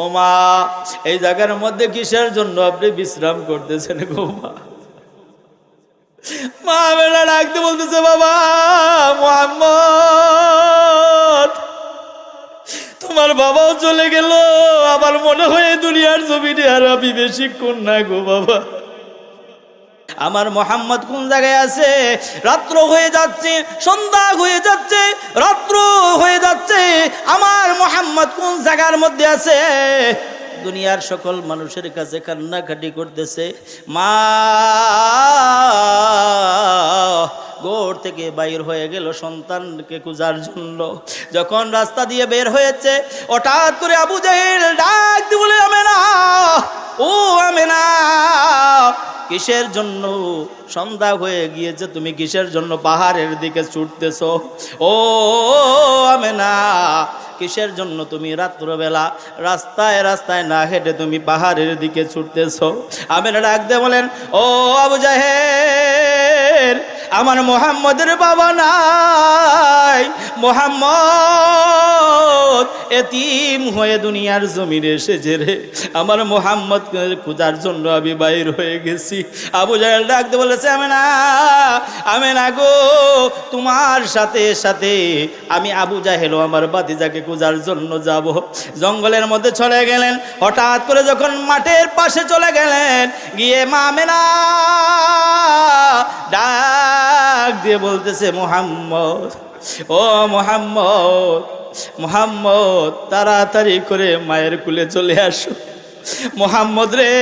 ও মা এই জায়গার মধ্যে কিসের জন্য আপনি বিশ্রাম করতেছেন গো মা? মা বেলা ডাকতে বলতেছে, বাবা তোমার বাবাও চলে গেল, আমার মনে হয় দুনিয়ার জমিনে আর আমি বেশিক্ষণ না গো বাবা। আমার মোহাম্মদ কোন জায়গায় আছে? রাত্র হয়ে যাচ্ছে, সন্ধ্যা হয়ে যাচ্ছে, রাত্র হয়ে যাচ্ছে। আমার মোহাম্মদ কোন জায়গার মধ্যে আছে? দুনিয়ার সকল মানুষের কাছে কান্নাকাটি করতেছে, মা গোর থেকে বাইর হয়ে গেল সন্তানকে খুঁজার জন্য। যখন রাস্তা দিয়ে বের হয়েছে, হঠাৎ করে আবু জাহেল ডাক বলে আমি আমি না কিসের জন্য? সন্ধ্যা হয়ে গিয়েছে, তুমি কিসের জন্য পাহাড়ের দিকে ছুটতেছ? ও আমি না কিসের জন্য তুমি রাত্রবেলা রাস্তায় রাস্তায় না হেঁটে তুমি পাহাড়ের দিকে ছুটতেছ? আমি ডাক দিয়ে বলেন, ও আবু জাহের আমার মোহাম্মদের বাবা নাই। মোহাম্মদ এতিম হয়ে দুনিয়ার জমিনে এসেছে রে। আমার মোহাম্মদ খোঁজার জন্য আমি বাইর হয়ে গেছি। আবু জাহেল ডাকতে বলেছে আমি না আমি না গো, তোমার সাথে সাথে আমি আবু জাহেলও আমার বাতিজাকে খোঁজার জন্য যাব। জঙ্গলের মধ্যে চলে গেলেন। হঠাৎ করে যখন মাঠের পাশে চলে গেলেন, গিয়ে মা মেনা ডাক দিয়ে বলতেছে, মোহাম্মদ, ও মোহাম্মদ মোহাম্মদ, তাড়াতাড়ি করে মায়ের কুলে চলে আসো। মোহাম্মদ রে,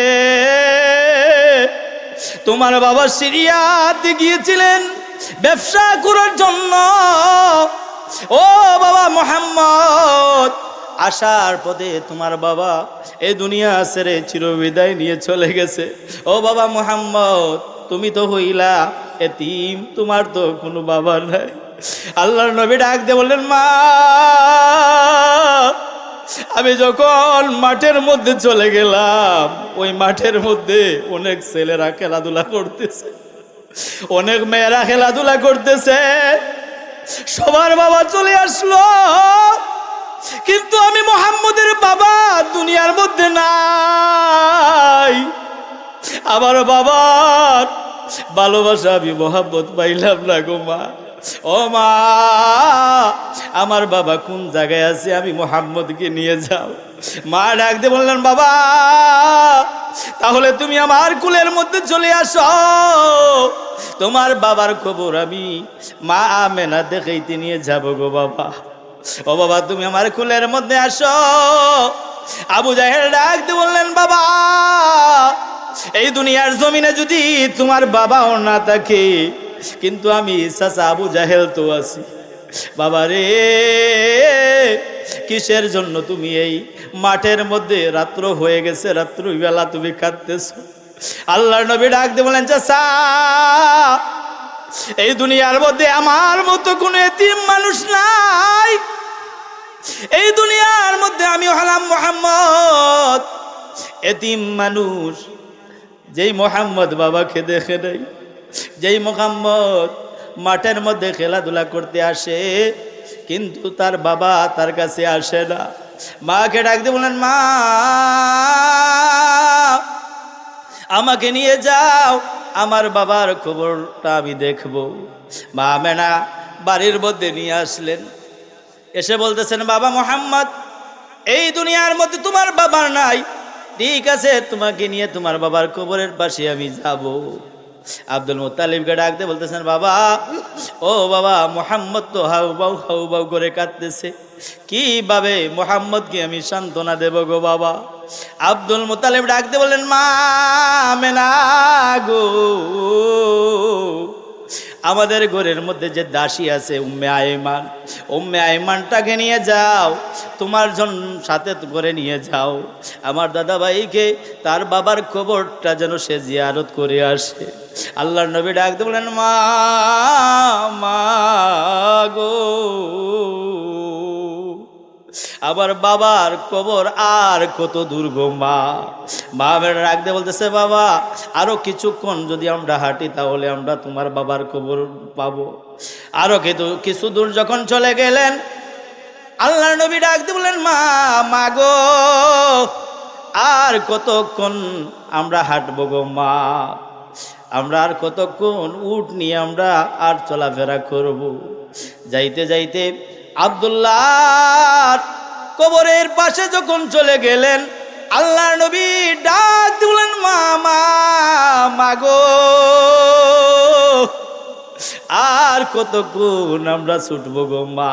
তোমার বাবা সিরিয়াতে গিয়েছিলেন ব্যবসা করার জন্য। ও বাবা মোহাম্মদ, আসার পথে তোমার বাবা এই দুনিয়া ছেড়ে চিরবিদায় নিয়ে চলে গেছে। ও বাবা মোহাম্মদ, তুমি তো হইলা এতিম, তোমার তো কোনো বাবা নাই। আল্লাহর নবী ডাক দিয়ে বললেন, মা, আমি যখন মাঠের মধ্যে চলে গেলাম, ওই মাঠের মধ্যে অনেক ছেলেরা খেলাধুলা করতেছে, অনেক মেয়েরা খেলাধুলা করতেছে। সবার বাবা চলে আসলো, কিন্তু আমি মোহাম্মদের বাবা দুনিয়ার মধ্যে নাই। আমার বাবার ভালোবাসা আমি মোহাম্মদ পাইলাম না গো মা। ও মা, আমার বাবা কোন জায়গায় আছে আমি মোহাম্মদকে নিয়ে যাও। মা ডাক দিয়ে বললেন, বাবা, তাহলে তুমি আমার কুলের মধ্যে চলে আসো। তোমার বাবার খবর আমি মা আমেনা দেখাইতে নিয়ে যাব গো বাবা। ও বাবা, তুমি আমার কুলের মধ্যে আসো। আবু জাহের ডাক দিয়ে বললেন, বাবা এই দুনিয়ার জমিনে যদি তোমার বাবাও না থাকে, কিন্তু আমি চাচা আবু জাহেল তো আছি। বাবা রে, কিসের জন্য তুমি এই মাঠের মধ্যে রাত্র হয়ে গেছে রাত্র বেলা তুমি কাঁদতেছ? আল্লাহর নবী ডাক দিয়ে বলেন, চাচা, এই দুনিয়ার মধ্যে আমার মতো কোনো এতিম মানুষ নাই। এই দুনিয়ার মধ্যে আমি হলাম মোহাম্মদ। এতিম মানুষ যেই মোহাম্মদ বাবাকে দেখে নেই যেই মোহাম্মদ মাঠের মধ্যে খেলাধুলা করতে আসে, কিন্তু তার বাবা তার কাছে আসে না। মাকে ডাক দিয়ে বলেন মা, আমাকে নিয়ে যাও, আমার বাবার খবরটা আমি দেখব। মা মেনা বাড়ির মধ্যে নিয়ে আসলেন। এসে বলতেছেন, বাবা মোহাম্মদ, এই দুনিয়ার মধ্যে তোমার বাবার নাই ঠিক আছে, তোমাকে নিয়ে তোমার বাবার কবরের পাশে আমি যাব। আব্দুল মোতালিবকে ডাকতে বলতেছেন, বাবা, ও বাবা, মোহাম্মদ তো হাউ বাউ হাউ বাউ করে কাঁদতেছে। কীভাবে মোহাম্মদকে আমি সান্ত্বনা দেব গো বাবা? আব্দুল মোতালিব ডাকতে বললেন, মা মেনা গো। আমাদের ঘরের মধ্যে যে দাসী আছে, উম্মে আয়মান। উম্মে আয়মানটাকে নিয়ে যাও, তোমার জন সাথে করে নিয়ে যাও। আমার দাদা ভাইকে তার বাবার খবরটা যেন সে জিয়ারত করে আসে। আল্লাহর নবী ডাক বলেন, মা মা গো। আবার বাবার কবর আর কত দুর্গ মা। মা রাখতে বলতেছে, বাবা, আরও কিছুক্ষণ যদি আমরা হাঁটি তাহলে আমরা তোমার বাবার কবর পাবো। আরও কিন্তু কিছু দূর যখন চলে গেলেন আল্লাহ নবী ডাকতে বললেন, মা মা গো, আর কতক্ষণ আমরা হাঁটবো গো মা? আমরা আর কতক্ষণ উঠ নিয়ে আমরা আর চলাফেরা করব? যাইতে যাইতে আবদুল্লাহ কবরের পাশে যখন চলে গেলেন আল্লাহ নবী ডাক দিলেন মামা মাগো আর কতক্ষণ আমরা ছুটবো গো, মা?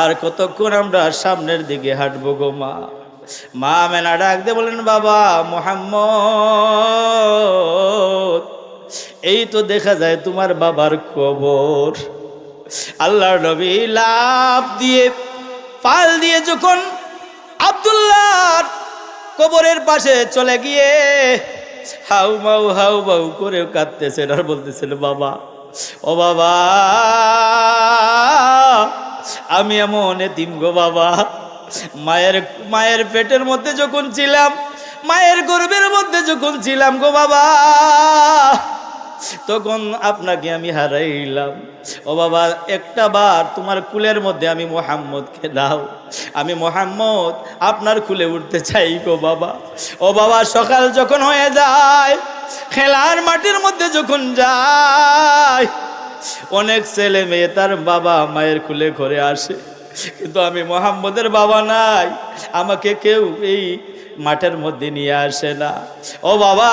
আর কতক্ষণ আমরা সামনের দিকে হাঁটবো গো, মা? মা মেনা ডাক দিয়ে বলেন বাবা মোহাম্মদ, এই তো দেখা যায় তোমার বাবার কবর। আল্লাহ নবী লাভ দিয়ে পাল দিয়ে যখন আব্দুল্লাহর কবরের পাশে চলে গিয়ে হাউ মাউ হাউ বাউ করে কাঁদতেছেন আর বলতেছেন, বাবা, ও বাবা, আমি এমন এতিম গো বাবা। মায়ের মায়ের পেটের মধ্যে যখন ছিলাম, মায়ের গর্ভের মধ্যে যখন ছিলাম গো বাবা, তখন আপনাকে আমি হারাইলাম। ও বাবা, একটা বার তোমার কুলের মধ্যে আমি মোহাম্মদকে দাও। আমি মোহাম্মদ, আপনার কুলে উঠতে চাই গো বাবা। ও বাবা, সকাল যখন হয়ে যায়, খেলার মাটির মধ্যে যখন যায়, অনেক ছেলে মেয়ে তার বাবা মায়ের কুলে ঘরে আসে। কিন্তু আমি মোহাম্মদের বাবা নাই, আমাকে কেউ এই মাঠের মধ্যে নিয়ে আসে না। ও বাবা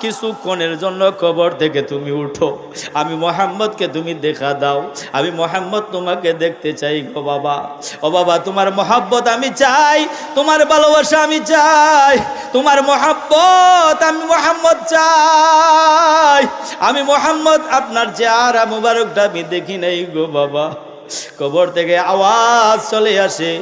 কিছুক্ষণের জন্য কবর থেকে তুমি উঠো। আমি মোহাম্মদকে তুমি দেখা দাও। আমি মোহাম্মদ তোমাকে দেখতে চাই গো বাবা। ও বাবা, তোমার মোহাব্বত আমি চাই, তোমার ভালোবাসা আমি চাই, তোমার মোহাব্বত আমি মোহাম্মদ চাই। আমি মোহাম্মদ, আপনার চেহারা মুবারকটা আমি দেখি নাই গো বাবা। কবর থেকে আওয়াজ চলে আসে,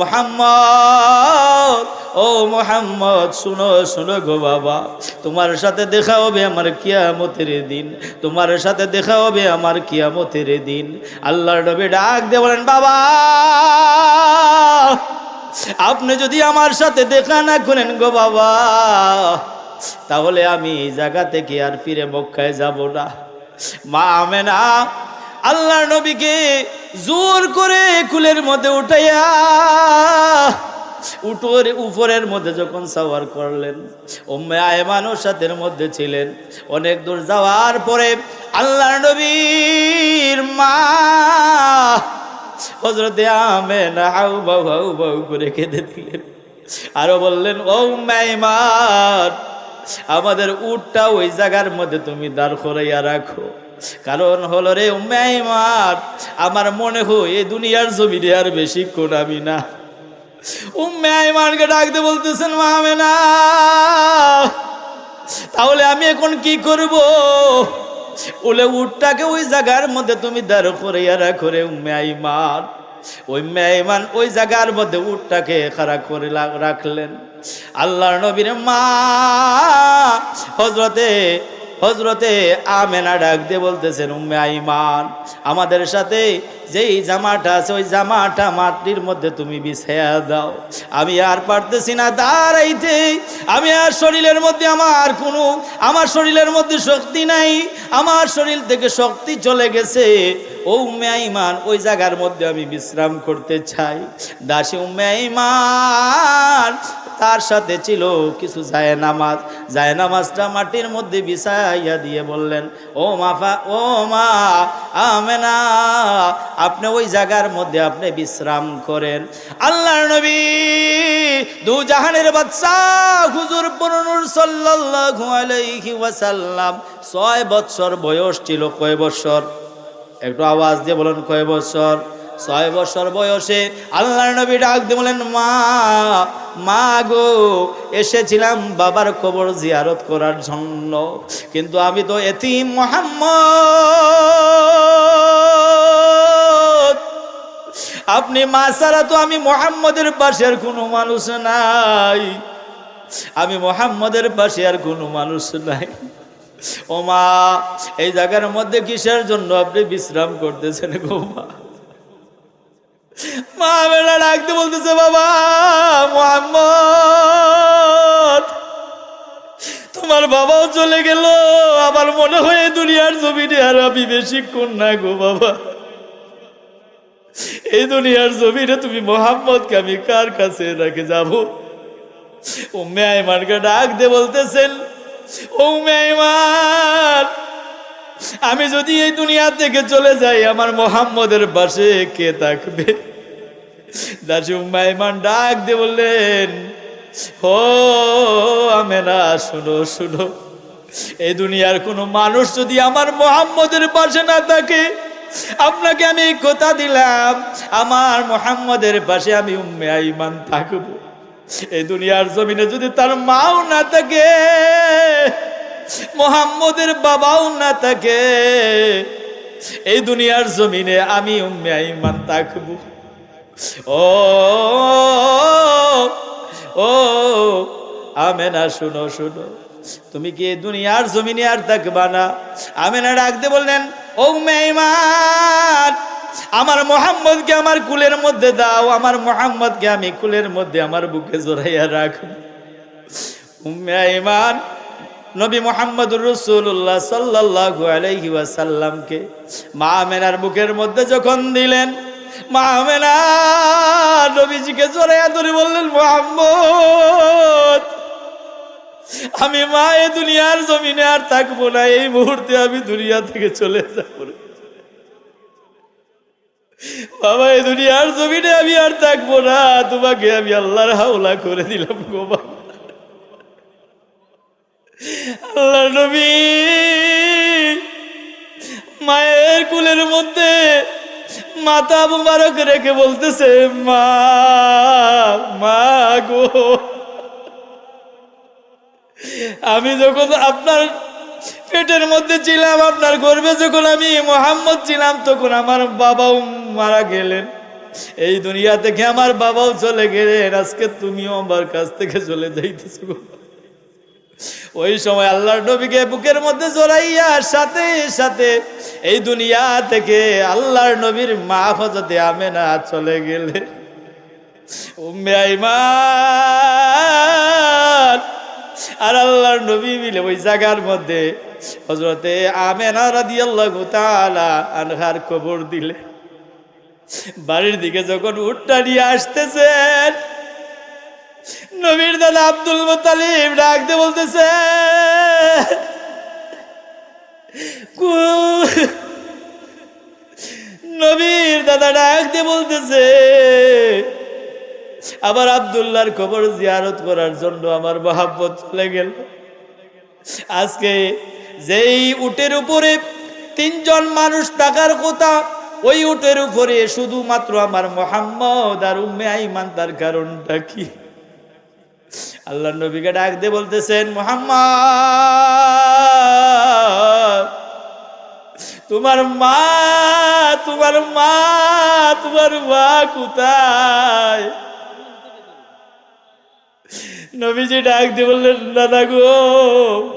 মোহাম্মদ, ও মোহাম্মদ, শুনো শুনো গো বাবা, তোমার সাথে দেখা হবে আমার কিয়ামতের দিন, তোমার সাথে দেখা হবে আমার কিয়ামতের দিন। আল্লাহর নবী ডাক দিয়ে বলেন, বাবা, আপনি যদি আমার সাথে দেখা না করেন গো বাবা, তাহলে আমি এই জায়গা থেকে আর ফিরে মক্কায় যাব না। মা আমেনা আল্লাহ নবীকে জোর করে কুলের মধ্যে উঠাইয়া উটোর উপরের মধ্যে যখন সাওয়ার করলেন ওম্মে আয়মানও সাথের মধ্যে ছিলেন। অনেক দূর যাওয়ার পরে আল্লাহ নবীর মা হজরতে আমেন হাউ বাউ হাউ বাউ করে কেঁদে দিলেন। আরও বললেন মাইমার আমাদের উটটা ওই জায়গার মধ্যে তুমি দাঁড় করাইয়া রাখো। কারণ হলো রে উম্মাইমার আমার মনে হয় এই দুনিয়ার জমিনে আর বেশি কোন আমি না। উম্মে আইমানকে ডাকতে বলতেছেন মামেনা তাহলে আমি এখন কি করব? বলে, উটটাকে ওই জায়গার মধ্যে তুমি দাঁড় করে রাখো করে উম্মে আইমান ওই মেহমান ওই জায়গার মধ্যে উটটাকে খারাপ করে রাখলেন। আল্লাহর নবীর মা হজরতে হজরতে আমেনা ডাক দিয়ে বলতেছেন, উম্মে আইমান, আমাদের সাথে যেই জামাটা আছে, ওই জামাটা মাটির মধ্যে তুমি বিছাইয়া দাও। আমি আর পারতেছি না, দাঁড়াইতে। আমি আর শরীরের মধ্যে আমার কোনো, আমার শরীরের মধ্যে শক্তি নাই। আমার শরীর থেকে শক্তি চলে গেছে। ও উম্মে আইমান, ওই জায়গার মধ্যে আমি বিশ্রাম করতে চাই। দাসী, উম্মে আইমান তার সাথে ছিল কিছু যায় নামাজ যায় নামাজটা মাটির মধ্যে বিছাইয়া দিয়ে বললেন, ও মাফা ও মা, আমেনা, আপনি ওই জায়গার মধ্যে আপনি বিশ্রাম করেন। আল্লাহর নবী দু জাহানের বাচ্চা হুজুর পুরনুর সাল্লাল্লাহু ছয় বছর বয়স ছিল, কয় বছর একটু আওয়াজ দিয়ে বলেন, কয় বছর ছয় বছর বয়সে আল্লাহর নবী ডাক দিয়ে বলেন, মা মা গো, এসেছিলাম বাবার কবর জিয়ারত করার জন্য, কিন্তু আমি তো এতিম মোহাম্মদ। আপনি মা ছাড়া তো আমি মোহাম্মদের পাশে আর কোনো মানুষ নাই। আমি মোহাম্মদের পাশে আর কোনো মানুষ নাই। ও মা এই জায়গার মধ্যে কিসের জন্য আপনি বিশ্রাম করতেছেন গো মা? মা বেলা ডাকতে বলতেছে, বাবা, মোহাম্মদ, তোমার বাবাও চলে গেল। আমার মনে হয় দুনিয়ার জমিনে আর আমি বেশিক্ষণ না গো বাবা। এই দুনিয়ার জমিনে তুমি মোহাম্মদকে আমি কার কাছে রেখে যাব? উম্মে আইমানকে ডাক দিয়ে বলতেছেন, উম্মে আইমান আমি যদি এই দুনিয়া থেকে চলে যাই, আমার মোহাম্মদের পাশে কে থাকবে? দাসী ডাক দিয়ে বললেন ও আমেনা, শুনো শুনো। এই দুনিয়ার কোনো মানুষ যদি আমার মোহাম্মদের পাশে না থাকে, আপনাকে আমি কথা দিলাম, আমার মোহাম্মদের পাশে আমি উম্মে আইমান থাকব। এই দুনিয়ার জমিনে যদি তার মাও না থাকে মোহাম্মদের বাবাও না থাকে। এই দুনিয়ার জমিনে আমি উম্মে আইমান থাকব। ও ও, আমেনা শুনো শুনো। তুমি কি দুনিয়ার জমিনে আর থাকবা না? আমেনা ডাকতে বললেন, ও মেহমান আমার মোহাম্মদকে আমার কুলের মধ্যে দাও, আমার মোহাম্মদকে আমি কুলের মধ্যে আমার বুকে জড়াইয়া রাখব। উম্মে ইমান নবী মোহাম্মদুর রসুল্লাহ সাল্লাল্লাহু আলাইহি ওয়াসাল্লামকে মা আমেনার বুকের মধ্যে যখন দিলেন, মা আমেনা নবীজিকে ধরে বললেন, মোহাম্মদ, আমি মা এ দুনিয়ার জমিনে আর থাকব না, এই মুহূর্তে আমি দুনিয়া থেকে চলে যাব বাবা এই দুনিয়ার জমিনে আমি আর থাকব না, তোমাকে আমি আল্লাহর হাওলা করে দিলাম গো বাবা। আল্লাহ নবী, মায়ের কুলের মধ্যে মাথা মুবারক রেখে বলতেছে, মা মা গো। আমি যখন আপনার পেটের মধ্যে ছিলাম, আপনার গর্বে যখন আমি মোহাম্মদ ছিলাম, তখন আমার বাবাও মারা গেলেন। এই দুনিয়া থেকে আমার বাবাও চলে গেলেন। আজকে তুমিও আমার কাছ থেকে চলে যাইতেছো। ওই সময় আল্লাহর নবীকে বুকের মধ্যে জড়াইয়া সাথে সাথে এই দুনিয়া থেকে আল্লাহর নবীর মা হজতে আমেনা চলে গেলে। আর আল্লাহর নবী মিলে ওই জায়গার মধ্যে হজরতে আমেনা রাদিয়াল্লাহু তাআলা আনহার কবর দিলে। বাড়ির দিকে যখন উঠটা নিয়ে আসতেছেন দাদা আব্দুল মোতালিব ডাকতে বলতেছে নবীর দাদা ডাকতে বলতেছে আবার আবদুল্লাহর খবর জিয়ারত করার জন্য আমার মহাব্বত চলে গেল। আজকে যেই উটের উপরে তিনজন মানুষ থাকার কথা, ওই উটের উপরে শুধুমাত্র আমার মোহাম্মদ আর উম্মে আইমান তার কারণটা কি? আল্লাহ নবীকে ডাক দিয়ে বলতেছেন, মোহাম্মদ, তোমার মা তোমার মা তোমার মা কোথায়? নবীজি ডাক দিয়ে বললেন, দাদা গো,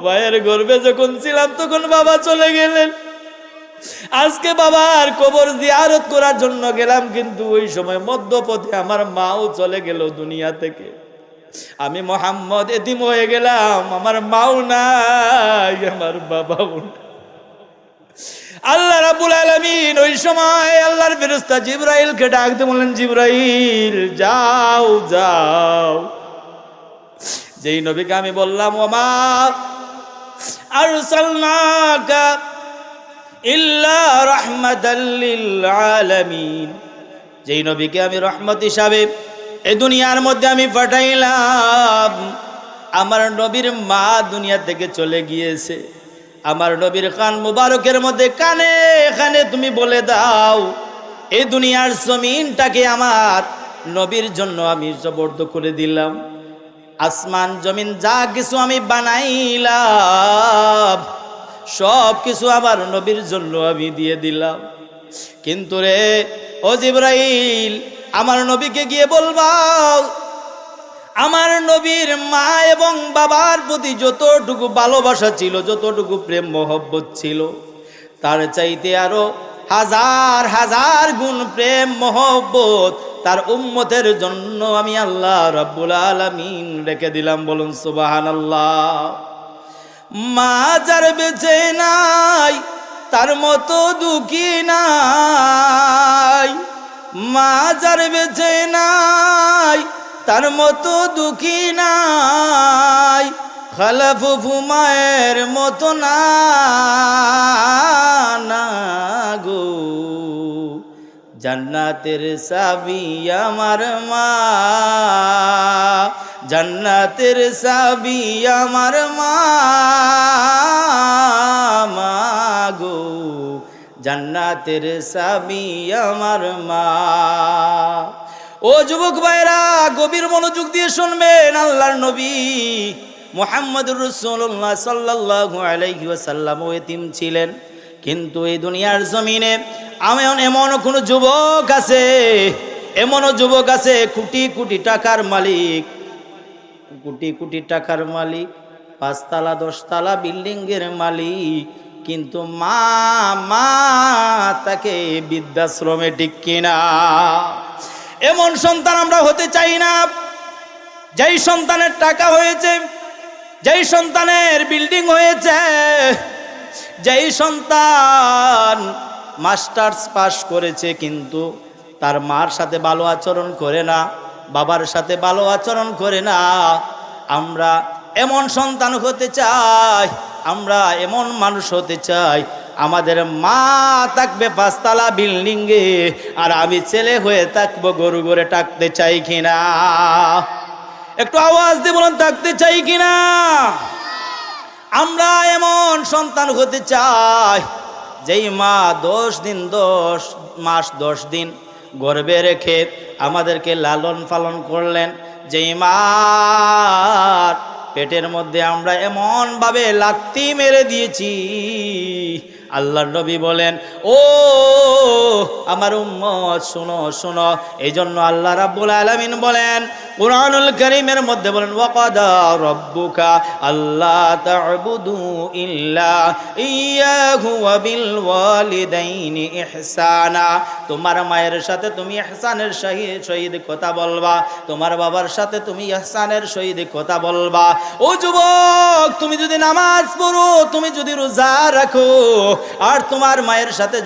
মায়ের গর্বে যখন ছিলাম তখন বাবা চলে গেলেন। আজকে বাবার কবর জিয়ারত করার জন্য গেলাম, কিন্তু ওই সময় মধ্যপথে আমার মাও চলে গেল দুনিয়া থেকে। আমি মোহাম্মদ এতিম হয়ে গেলাম, আমার মাও নাই, আমার বাবাও আল্লাহ রাবুল আলমিন ওই সময় আল্লাহর ফেরস্তা জিব্রাইলকে ডাকতে বললেন, জিব্রাইল, যাও যাও। যেই নবীকে আমি বললাম, ওমা আর ইল্লা রহমাতাল্লিল আলামিন। যেই নবীকে আমি রহমত হিসাবে এই দুনিয়ার মধ্যে আমি পাঠাইলাম। আমার নবীর মা দুনিয়া থেকে চলে গিয়েছে। আমার নবীর খান মুবারকের মধ্যে কানে এখানে তুমি বলে দাও এই দুনিয়ার জমিনটাকে আমার নবীর জন্য আমি জবরদ করে দিলাম। আসমান জমিন যা কিছু আমি বানাইলাম, সব কিছু আমার নবীর জন্য আমি দিয়ে দিলাম। কিন্তু রে, ও জিব্রাইল আমার নবীকে গিয়ে বলবা আমার নবীর মা এবং বাবার প্রতি যতটুকু ভালোবাসা ছিল, যতটুকু প্রেম মহব্বত ছিল, তার চাইতে আরও হাজার হাজার গুণ প্রেম মহব্বত তার উম্মতের জন্য আমি আল্লাহ রব্বুল আলমিন রেখে দিলাম। বলুন সুবাহান আল্লাহ মা যার বেঁচে নাই, তার মতো দুঃখী নাই। মা যার বেঁচে নাই, তার মতো দুঃখী নাই। খালাফু ফুমায়ের মতো না গো। জান্নাতের সাবি আমার মা, জান্নাতের সাবি আমার মা গো। জান্নাতের সাবি আমার মা। ও যুবক ভাইরা, গভীর মনোযোগ দিয়ে শুনবেন আল্লাহর নবী মোহাম্মদুর রসুল্লাহ সাল্লাহ ও এতিম ছিলেন, কিন্তু এই দুনিয়ার জমিনে এমন এমন কোনো যুবক আছে এমনও যুবক আছে কোটি কোটি টাকার মালিক। কোটি কোটি টাকার মালিক, পাঁচতলা, দশতলা বিল্ডিংয়ের মালিক। কিন্তু মা মা তাকে বৃদ্ধাশ্রমে ঠিক কিনা? এমন সন্তান আমরা হতে চাই না। যেই সন্তানের টাকা হয়েছে, যেই সন্তানের বিল্ডিং হয়েছে, যেই সন্তান মাস্টার্স পাস করেছে, কিন্তু তার মার সাথে ভালো আচরণ করে না, বাবার সাথে ভালো আচরণ করে না। আমরা এমন সন্তান হতে চাই আমরা এমন মানুষ হতে চাই, আমাদের মা থাকবে পাঁচতলা বিল্ডিংয়ে, আর আমি ছেলে হয়ে থাকব, গরু গরে টাকতে চাই কিনা? একটু আওয়াজ দিয়ে বলুন, থাকতে চাই কিনা? আমরা এমন সন্তান হতে চাই, যেই মা দশ দিন, দশ মাস, দশ দিন গর্বে রেখে আমাদেরকে লালন পালন করলেন। যেই মার পেটের মধ্যে আমরা এমনভাবে লাত্তি মেরে দিয়েছি আল্লাহ নবী বলেন, ও, আমার উম্মত, শুনো শুনো। এই জন্য আল্লাহ রাব্বুল আলামিন বলেন, কুরআনুল করিমের মধ্যে বলেন, ওয়াকাদা রব্বুকা আল্লাহ তা'বুদু ইল্লা ইয়াহু ওয়া বিল ওয়ালিদাইনি ইহসানা। তোমার মায়ের সাথে তুমি সহিত সহিত কথা বলবা, তোমার বাবার সাথে তুমি ইহসানের সহিত কথা বলবা। ও যুবক, তুমি যদি নামাজ পড়ো, তুমি যদি রোজা রাখো আর তোমার মায়ের সাথে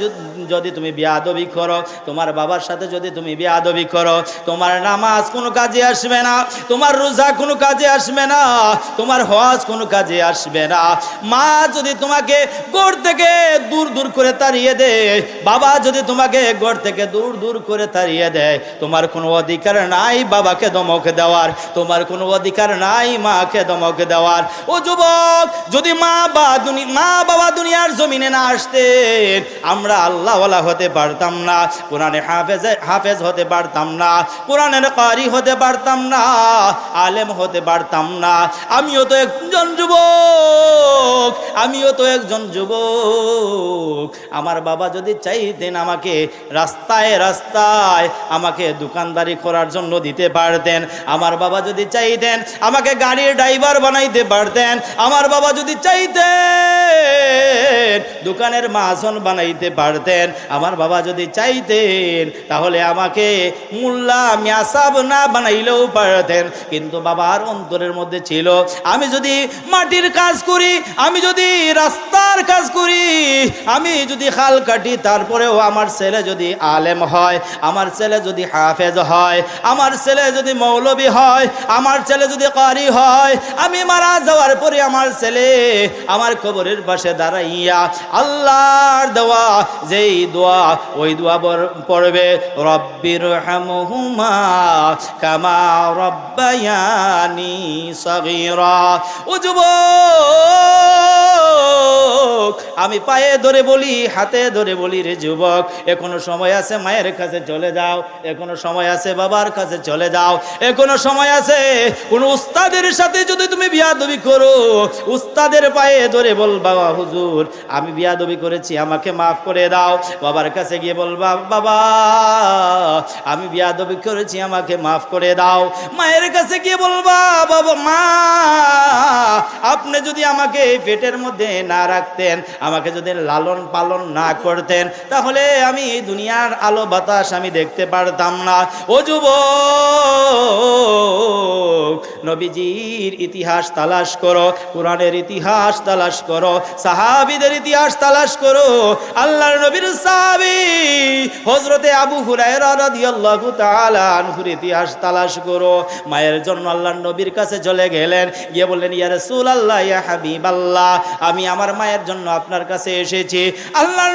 যদি তুমি বিয়াদবি করো, তোমার বাবার সাথে যদি তুমি বিয়াদবি করো, তোমার নামাজ কোনো কাজে আসবে না, তোমার রোজা কোনো কাজে আসবে না, তোমার হজ কোনো কাজে আসবে না। মা যদি তোমাকে গোড় থেকে দূর দূর করে তাড়িয়ে দেয়, বাবা যদি তোমাকে গোড় থেকে দূর দূর করে তাড়িয়ে দেয়, তোমার কোনো অধিকার নাই বাবাকে দমক দেওয়ার, তোমার কোনো অধিকার নাই মাকে দমক দেওয়ার। ও যুবক, যদি মা বা মা বাবা দুনিয়ার জমিনে না আসতেন, আমরা আল্লাহওয়ালা হতে পারতাম না, কোরআনে হাফেজ হাফেজ হতে পারতাম না, কোরআনের কারি হতে পারতাম না, আলেম হতে পারতাম না। আমিও তো একজন যুবক, আমিও তো একজন যুবক। আমার বাবা যদি চাইতেন আমাকে রাস্তায় রাস্তায় আমাকে দোকানদারি করার জন্য দিতে পারতেন, আমার বাবা যদি চাইতেন আমাকে গাড়ির ড্রাইভার বানাইতে পারতেন, আমার বাবা যদি চাইতেন দোকানের মাজন বানাইতে পারতেন আমার বাবা যদি চাইতেন, তাহলে আমাকে মোল্লা মিয়াসাব না বানাইলেও পারতেন। কিন্তু বাবার অন্তরের মধ্যে ছিল, আমি যদি মাটির কাজ করি, আমি যদি রাস্তার কাজ করি, আমি যদি খাল কাটি, তারপরেও আমার ছেলে যদি আলেম হয়, আমার ছেলে যদি হাফেজ হয়, আমার ছেলে যদি মৌলবী হয়, আমার ছেলে যদি কারি হয়, আমি মারা যাওয়ার পরে আমার ছেলে আমার কবরের পাশে দাঁড়াইয়া আল্লাহর দেওয়া যেই দোয়া, ওই দোয়া পড়বে, রব্বির হামহুমা কামা রব্বায়ানি সগীরা। ও যুবক, আমি পায়ে ধরে বলি, হাতে ধরে বলি রে যুবক, এখনও সময় আছে মায়ের কাছে চলে যাও, এখনও সময় আছে বাবার কাছে চলে যাও, এখনও সময় আছে, কোন উস্তাদের সাথে যদি তুমি বিয়াদবি করো, উস্তাদের পায়ে ধরে বল, বাবা হুজুর, আমি বিয়াদবি করেছি, আমাকে মাফ করে দাও। বাবার কাছে গিয়ে বলবা বাবা আমি বিয়াদবি করেছি, আমাকে মাফ করে দাও। মায়ের কাছে গিয়ে বলবা বাবা, মা আপনি যদি আমাকে এই পেটের মধ্যে না রাখতেন, আমাকে যদি লালন পালন না করতেন, তাহলে আমি দুনিয়ার আলো বাতাস আমি দেখতে পারতাম না। ও যুবক, নবীজির ইতিহাস তালাশ করো, কোরআনের ইতিহাস তালাশ করো, সাহাবিদের ইতিহাস তালাশ করো। আল্লাহর নবীর সাহাবি হজরতে আবু হুরায়রা ইতিহাস তালাশ করো। মায়ের জন্য আল্লাহর নবীর কাছে চলে গেলেন, গিয়ে বললেন, ইয়া রাসূলুল্লাহ ইয়া হাবিবাল্লাহ, আমি আমার মায়ের জন্য আপনার কাছে এসেছি।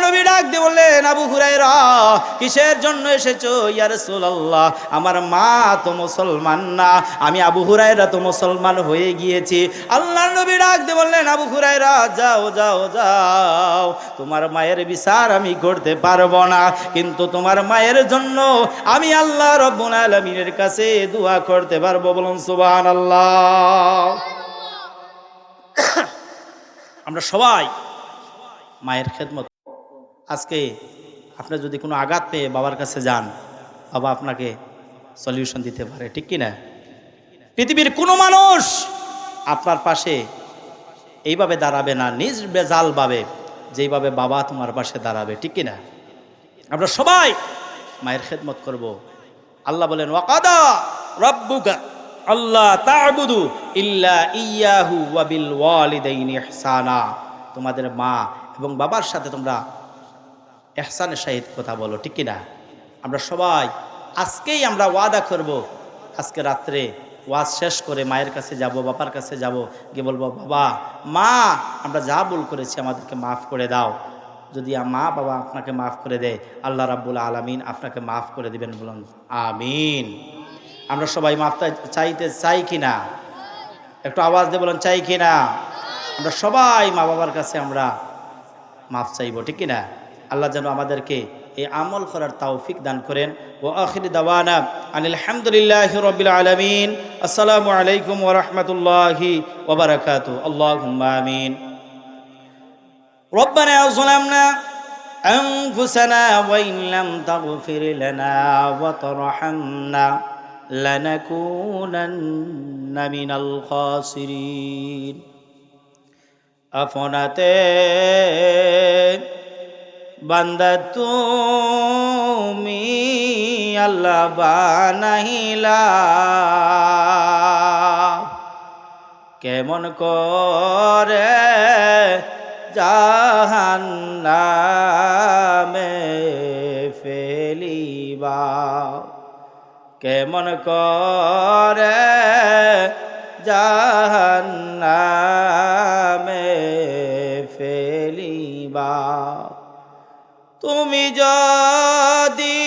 নবী ডাক দিয়ে বললেন, আবু হুরায়রা, কিসের জন্য এসেছ, ইয়া রাসূলুল্লাহ? আমার মা তো মুসলমান না, আমি আবু হুরায়রা তো মুসলমান হয়ে গিয়েছি। নবী ডাক দিয়ে বললেন, আবু হুরায়রা, যাও যাও যাও। তোমার মায়ের বিচার আমি করতে পারব না, কিন্তু তোমার মায়ের জন্য আমি আল্লাহ রব্বুল আলামিনের কাছে দোয়া করতে পারব। বলুন, সুবহানাল্লাহ। আমরা সবাই মায়ের খেদমত আজকে আপনি যদি কোনো আঘাত পেয়ে বাবার কাছে যান, বাবা আপনাকে সলিউশন দিতে পারে, ঠিক কি না? পৃথিবীর কোনো মানুষ আপনার পাশে এইভাবে দাঁড়াবে না, নিজ বেজালভাবে যেইভাবে বাবা তোমার পাশে দাঁড়াবে, ঠিক কি না? আমরা সবাই মায়ের খেদমত করব। আল্লাহ বলেন, ওয়াকাদা রব্বুকা আল্লাহ তা'বুদু ইল্লা ইয়াহু ওয়া বিল ওয়ালিদাইনি ইহসানা। তোমাদের মা এবং বাবার সাথে তোমরা এহসানের সাহিত কথা বলো, ঠিক কি না আমরা সবাই আজকেই আমরা ওয়াদা করব, আজকে রাত্রে ওয়াজ শেষ করে মায়ের কাছে যাব, বাবার কাছে যাব, গিয়ে বলব, বাবা, মা, আমরা যা ভুল করেছি আমাদেরকে মাফ করে দাও। যদি মা, বাবা আপনাকে মাফ করে দেয়, আল্লাহ রাব্বুল আলামিন আপনাকে মাফ করে দিবেন বলুন, আমিন। আমরা সবাই মাফ চাই- চাইতে চাই কি না একটু আওয়াজ দিয়ে বলুন চাই কি না আমরা সবাই মা বাবার কাছে আমরা মাফ চাইব ঠিক কি না আল্লাহ যেন আমাদেরকে এই আমল করার তৌফিক দান করেন ও আখির দাওয়ানা আনিল হামদুলিল্লাহ রবিল আলমিন আসসালামু আলাইকুম ওরহমতুল্লাহি ওবরাকাতু আল্লাহুম্মা আমিন ربنا ظلمنا أنفسنا وإن لم تغفر لنا وترحمنا لنكونن من الخاسرين আপনাতে বান্দা তুমি আল্লাহ বানাইলা কেমন করে জাহান্নামে ফেলিবা কেমন করে জাহান্নামে ফেলিবা? তুমি যদি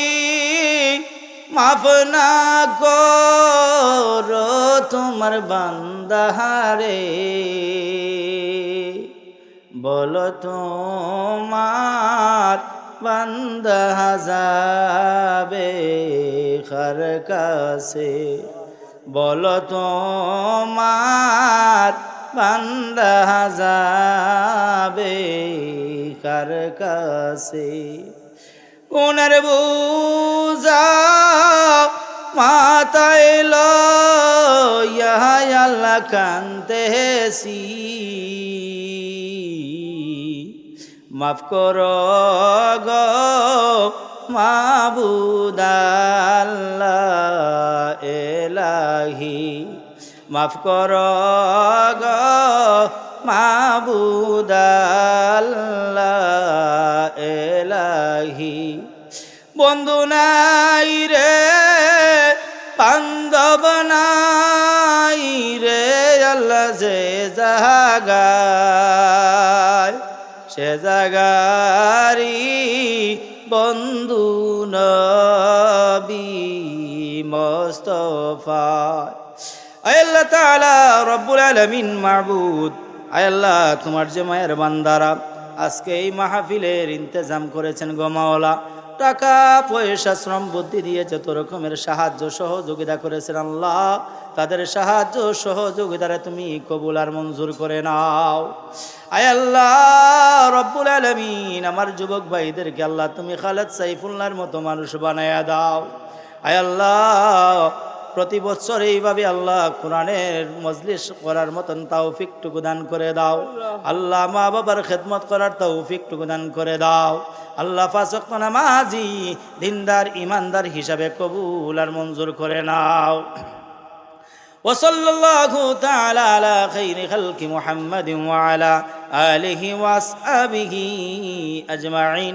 মাফ না করো তোমার বান্দাহারে বলো তোমার বান্দা যাবে খর কাছে। বলো তোমার বান্দা যাবে কার কাছে। কোনের বুঝা মাতায় লইয়া আল্লাহ মাফ কর গো মাবুদাল্লাহ এলাহি। মাফ কর গো মাবুদাল্লাহ এলাহি। বন্ধু নাই রে, বান্ধব নাই রে, আল্লাহ যে জাগায়। সে জাগারি বন্ধু নবী মস্তফা। আল্লাহ তালা রব্বুল আলমিন মাহবুদ আল্লাহ, তোমার যে মায়ের বান্দারা আজকে এই মাহফিলের ইন্তজাম করেছেন গমাওয়ালা টাকা, পয়সা, শ্রম, বুদ্ধি দিয়ে যত রকমের সাহায্য, সহযোগিতা করেছেন আল্লাহ, তাদের সাহায্য, সহযোগিতারে তুমি কবুল আর মঞ্জুর করে নাও। আয় আল্লাহ, রব্বুল আলমিন, আমার যুবক ভাইদেরকে আল্লাহ তুমি খালেদ সাইফুল্লার মতো মানুষ বানায়া দাও। আয় আল্লাহ প্রতি বছর এইভাবে আল্লাহ কোরআনের মজলিস করার মতন তৌফিকটুকু দান করে দাও আল্লাহ মা বাবার খেদমত করার তৌফিকটুকু দান করে দাও আল্লাহ ফাসক নামাজি দিনদার ইমানদার হিসাবে কবুল আর মঞ্জুর করে নাও وصلى الله تعالى على خير خلق محمد وعلى آله وأصحابه أجمعين